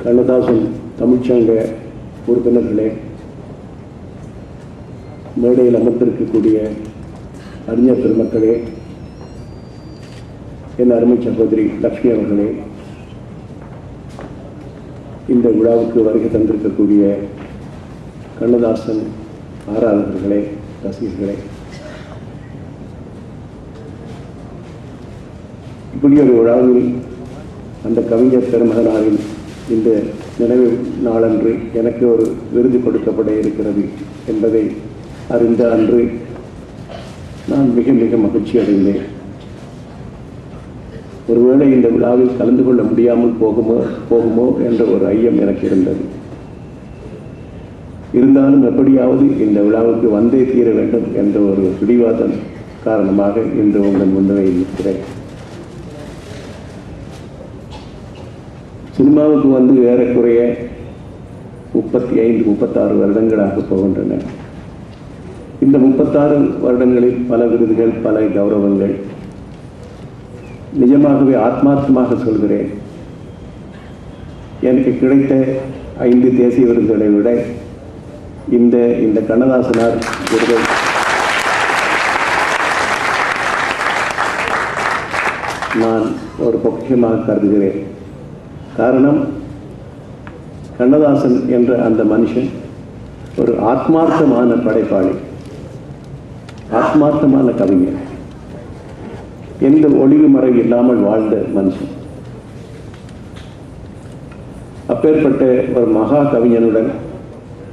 கண்ணதாசன் தமிழ்ச்சங்க உறுப்பினர்களே மேடையில் அமர்ந்திருக்கக்கூடிய அறிஞர் பெருமக்களே என் அருமை சகோதரி லக்ஷ்மி அவர்களே இந்த விழாவுக்கு வருகை தந்திருக்கக்கூடிய கண்ணதாசன் ஆராதகர்களே ரசிகர்களே இப்படி ஒரு விழாவில் அந்த கவிஞர் பெருமகனாரின் இந்த நினைவு நாளன்று எனக்கு ஒரு விருது கொடுக்கப்பட இருக்கிறது என்பதை அறிந்த அன்று நான் மிக மிக மகிழ்ச்சி அடைந்தேன். ஒருவேளை இந்த விழாவில் கலந்து கொள்ள முடியாமல் போகுமோ போகுமோ என்ற ஒரு ஐயம் எனக்கு இருந்தது. இருந்தாலும் எப்படியாவது இந்த விழாவுக்கு வந்தே தீர வேண்டும் என்ற ஒரு பிடிவாதம் காரணமாக இன்று உங்கள் முன்னே இருக்கிறேன். சினிமாவுக்கு வந்து ஏறக்குறைய முப்பத்தி ஐந்து முப்பத்தாறு வருடங்களாக போகின்றன. இந்த முப்பத்தாறு வருடங்களில் பல விருதுகள் பல கௌரவங்கள். நிஜமாகவே ஆத்மார்த்தமாக சொல்கிறேன். எனக்கு கிடைத்த ஐந்து தேசிய விருதுகளை விட இந்த இந்த கண்ணதாசனார் விருதை நான் ஒரு பொக்கியமாக கருதுகிறேன். காரணம் கண்ணதாசன் என்ற அந்த மனுஷன் ஒரு ஆத்மார்த்தமான படைப்பாளி. ஆத்மார்த்தமான கவிஞர். எந்த ஒளிவு மறை இல்லாமல் வாழ்ந்த மனுஷன். அப்பேற்பட்ட ஒரு மகா கவிஞனுடன்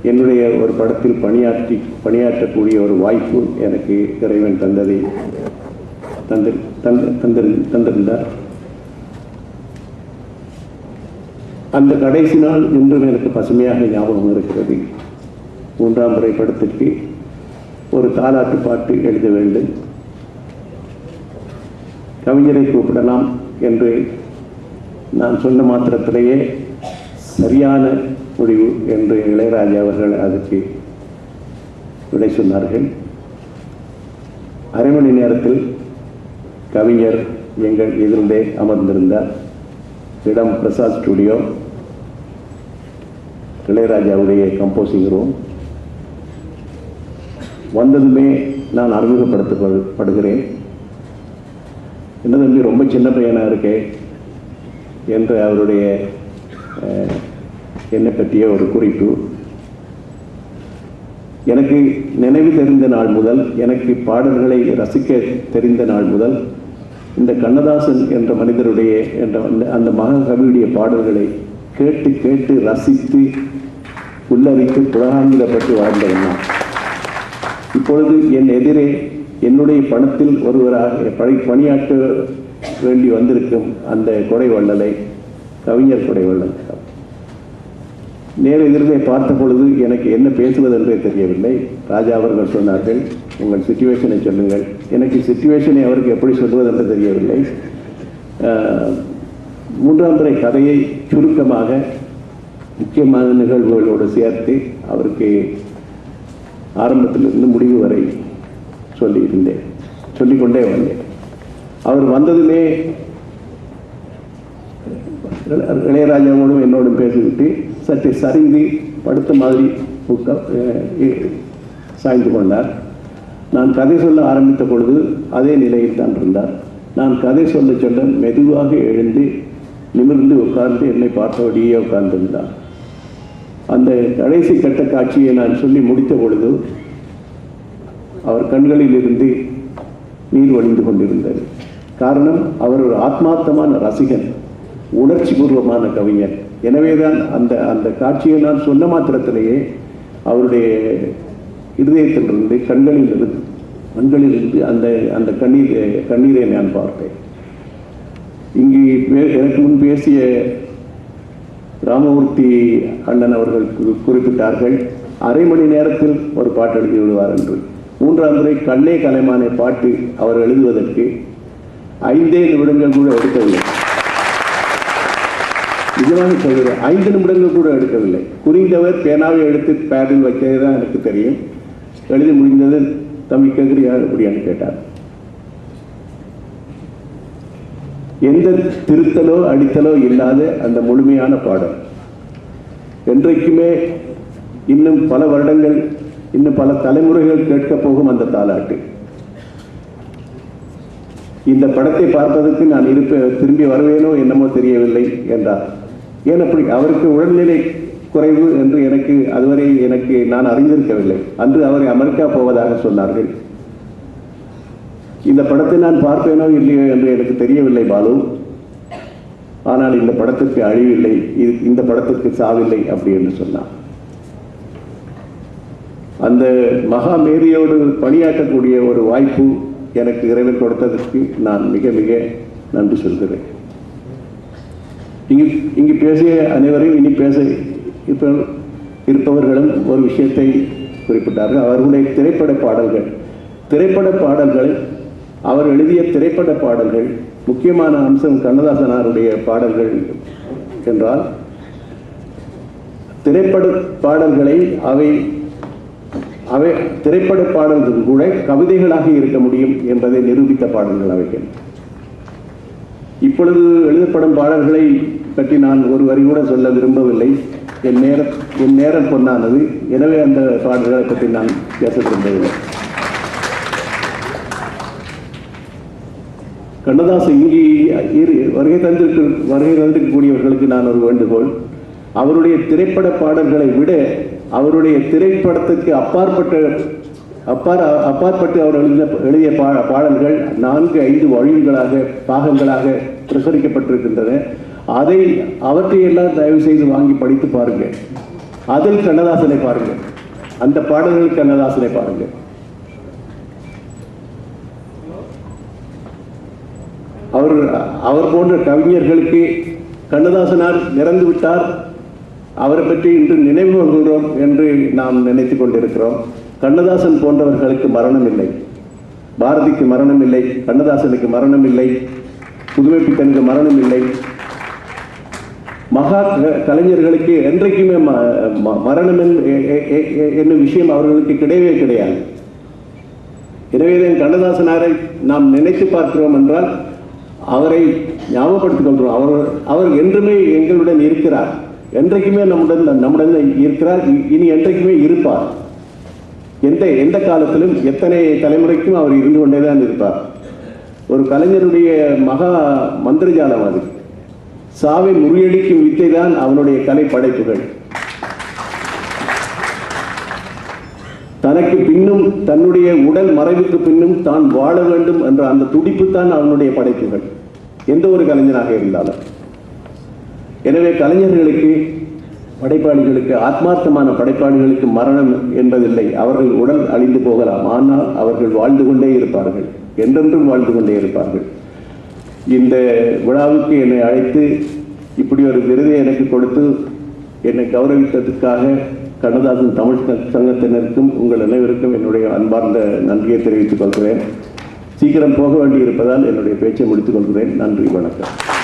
என்னுடைய ஒரு படத்தில் பணியாற்றி பணியாற்றக்கூடிய ஒரு வாய்ப்பு எனக்கு இறைவன் தந்ததை தந்து தந்து தந்திரு தந்திருந்தார். அந்த கடைசி நாள் இன்றும் எனக்கு பசுமையாக ஞாபகம் இருக்கிறது. மூன்றாம் முறை படத்திற்கு ஒரு தாலாட்டு பாட்டு எழுத வேண்டும். கவிஞரை கூப்பிடலாம் என்று நான் சொன்ன மாத்திரத்திலேயே சரியான முடிவு என்று இளையராஜா அவர்கள் அதுக்கு விடை சொன்னார்கள். அரை மணி நேரத்தில் கவிஞர் எங்கள் எதிர்ந்தே அமர்ந்திருந்தார். இடம் பிரசாத் ஸ்டுடியோ. இளையராஜாவுடைய கம்போசிங்கரும் வந்ததுமே நான் அறிமுகப்படுத்தப்படுகிறேன். என்ன தம்பி ரொம்ப சின்ன பையனாக இருக்கே என்ற அவருடைய என்னை பற்றிய ஒரு குறிப்பு. எனக்கு நினைவு தெரிந்த நாள் முதல் எனக்கு பாடல்களை ரசிக்க தெரிந்த நாள் முதல் இந்த கண்ணதாசன் என்ற மனிதருடைய என்ற அந்த- அந்த மகாகவியுடைய பாடல்களை கேட்டு கேட்டு ரசித்து உள்ளரித்து புலகாங்கிடப்பட்டு வாழ்ந்தவன் இப்பொழுது என் எதிரே என்னுடைய பணத்தில் ஒருவராக பணி பணியாற்ற வேண்டி வந்திருக்கும் அந்த கொடை வள்ளலை கவிஞர் கொடை வள்ளல். நேர எதிர்களை பார்த்த பொழுது எனக்கு என்ன பேசுவதென்றே தெரியவில்லை. ராஜா அவர்கள் சொன்னார்கள் உங்கள் சுச்சுவேஷனை சொல்லுங்கள். எனக்கு சுச்சுவேஷனை அவருக்கு எப்படி சொல்வதென்று தெரியவில்லை. மூன்றாம் துறை கதையை சுருக்கமாக முக்கியமான நிகழ்வுகளோடு சேர்த்து அவருக்கு ஆரம்பத்திலிருந்து முடிவு வரை சொல்லியிருந்தேன். சொல்லிக்கொண்டே வந்தேன். அவர் வந்ததுமே இளையராஜாவோடும் என்னோடும் பேசிவிட்டு சற்று சரிந்து படுத்த மாதிரி சாய்ந்து கொண்டார். நான் கதை சொல்ல ஆரம்பித்த பொழுது அதே நிலையில் தான் இருந்தார். நான் கதை சொல்ல சொல்ல மெதுவாக எழுந்து நிமிர்ந்து உட்கார்ந்து என்னை பார்த்தபடியே உட்கார்ந்திருந்தார் அந்த கடைசி கட்ட காட்சியை நான் சொல்லி முடித்த பொழுது அவர் கண்களில் இருந்து நீர் வழிந்து கொண்டிருந்தது. காரணம் அவர் ஒரு ஆத்மார்த்தமான ரசிகன் உணர்ச்சி பூர்வமான கவிஞர். எனவேதான் அந்த அந்த காட்சியை நான் சொன்ன மாத்திரத்திலேயே அவருடைய இருதயத்திலிருந்து கண்களில் இருந்து கண்களில் இருந்து அந்த அந்த கண்ணீர் கண்ணீரை நான் பார்த்தேன். இங்கு எனக்கு முன் பேசிய ராமமூர்த்தி அண்ணன் அவர்கள் குறிப்பிட்டார்கள் அரை மணி நேரத்தில் ஒரு பாட்டு எழுதி விடுவார் என்று. மூன்றாம் முறை கண்ணே கலைமானே பாட்டு அவர் எழுதுவதற்கு ஐந்தே நிமிடங்கள் கூட எடுக்கவில்லை. நிஜமாக சொல்கிறேன் ஐந்து நிமிடங்கள் கூட எடுக்கவில்லை. குறிந்தவர் பேனாவை எடுத்து பேடில் வைக்கிறது தான் எனக்கு தெரியும். எழுதி முடிந்தது தம்பி கேட்குறியா அப்படியான்னு கேட்டார். எந்த திருத்தலோ அடித்தலோ இல்லாத அந்த முழுமையான பாடம். என்றைக்குமே இன்னும் பல வருடங்கள் இன்னும் பல தலைமுறைகள் கேட்கப் போகும் அந்த தாலாட்டு இந்த படத்தை பார்ப்பதற்கு நான் இருப்ப திரும்பி வருவேனோ என்னமோ தெரியவில்லை என்றார். ஏன் அப்படி? அவருக்கு உடல்நிலை குறைவு என்று எனக்கு அதுவரை எனக்கு நான் அறிந்திருக்கவில்லை. அன்று அவரை அமெரிக்கா போவதாக சொன்னார்கள். இந்த படத்தை நான் பார்ப்பேனோ இல்லையோ என்று எனக்கு தெரியவில்லை பாலு. ஆனால் இந்த படத்திற்கு அழிவில்லை இது இந்த படத்திற்கு சாவில்லை அப்படி என்று சொன்னான் அந்த மகா மேரியோடு பணியாற்றக்கூடிய ஒரு வாய்ப்பு எனக்கு இறைவன் கொடுத்ததற்கு நான் மிக மிக நன்றி சொல்கிறேன். இங்கு இங்கு பேசிய அனைவரையும் இனி பேச இப்போ இருப்பவர்களும் ஒரு விஷயத்தை குறிப்பிட்டார்கள். அவர்களுடைய திரைப்பட பாடல்கள் திரைப்பட பாடல்கள் அவர் எழுதிய திரைப்பட பாடல்கள் முக்கியமான அம்சம் கண்ணதாசனாருடைய பாடல்கள் என்றால் திரைப்பட பாடல்களை அவை அவை திரைப்பட பாடல்கள் கூட கவிதைகளாக இருக்க முடியும் என்பதை நிரூபித்த பாடல்கள் அவைகள் இப்பொழுது எழுதப்படும் பாடல்களை பற்றி நான் ஒரு வரி கூட சொல்ல விரும்பவில்லை. என் நேர என் நேரம் பொன்னானது. எனவே அந்த பாடல்களை பற்றி நான் பேச விரும்பவில்லை. கண்ணதாசன் இங்கே இரு- வருகை தந்திருக்க வருகை தந்திருக்கக்கூடியவர்களுக்கு நான் ஒரு வேண்டுகோள். அவருடைய திரைப்பட பாடல்களை விட அவருடைய திரைப்படத்துக்கு அப்பாற்பட்ட அப்பார் அப்பாற்பட்டு அவர் எழுதிய எழுதிய பா பாடல்கள் நான்கு ஐந்து வழிகளாக பாகங்களாக பிரசுரிக்கப்பட்டிருக்கின்றன. அதை அவற்றையெல்லாம் தயவு செய்து வாங்கி படித்து பாருங்கள் அதில் கண்ணதாசனை பாருங்கள் அந்த பாடல்கள் கண்ணதாசனை பாருங்கள் அவர் அவர் போன்ற கவிஞர்களுக்கு கண்ணதாசனார் இறந்து விட்டார். அவரை பற்றி இன்று நினைவு கொள்கிறோம் என்று நாம் நினைத்து கொண்டிருக்கிறோம். கண்ணதாசன் போன்றவர்களுக்கு மரணம் இல்லை பாரதிக்கு மரணம் இல்லை கண்ணதாசனுக்கு மரணம் இல்லை புதுமைப்பித்தனுக்கு மரணம் இல்லை மகா கலைஞர்களுக்கு என்றைக்குமே ம- மரணம் என்னும் விஷயம் அவர்களுக்கு கிடையவே கிடையாது. எனவேதான் கண்ணதாசனாரை நாம் நினைத்து பார்க்கிறோம் என்றால் அவரை ஞாபகப்படுத்திக் கொள்கிறோம் அவர் அவர் என்றுமே எங்களுடன் இருக்கிறார். என்றைக்குமே நம்முடன் நம்முடன் இருக்கிறார். இனி என்றைக்குமே இருப்பார். எந்த எந்த காலத்திலும் எத்தனை தலைமுறைக்கும் அவர் இருந்து கொண்டே தான் இருப்பார். ஒரு கலைஞருடைய மகா மந்திரஜாலம் அது. சாவை முறியடிக்கும் வித்தை தான் அவனுடைய கலை படைப்புகள். தனக்கு பின்னும் தன்னுடைய உடல் மறைவுக்கு பின்னும் தான் வாழ வேண்டும் என்ற அந்த துடிப்பு தான் அவனுடைய படைப்புகள். எந்த ஒரு கலைஞனாக இருந்தாலும். எனவே கலைஞர்களுக்கு படைப்பாளிகளுக்கு ஆத்மார்த்தமான படைப்பாளிகளுக்கு மரணம் என்பதில்லை. அவர்கள் உடல் அழிந்து போகலாம். ஆனால் அவர்கள் வாழ்ந்து கொண்டே இருப்பார்கள். என்றென்றும் வாழ்ந்து கொண்டே இருப்பார்கள். இந்த விழாவுக்கு என்னை அழைத்து இப்படி ஒரு விருதை எனக்கு கொடுத்து என்னை கௌரவித்ததற்காக கண்ணதாசன் தமிழ் சங்கத்தினருக்கும் உங்கள் அனைவருக்கும் என்னுடைய அன்பார்ந்த நன்றியை தெரிவித்துக் கொள்கிறேன். சீக்கிரம் போக வேண்டி இருப்பதால் என்னுடைய பேச்சை முடித்துக் கொள்கிறேன். நன்றி வணக்கம்.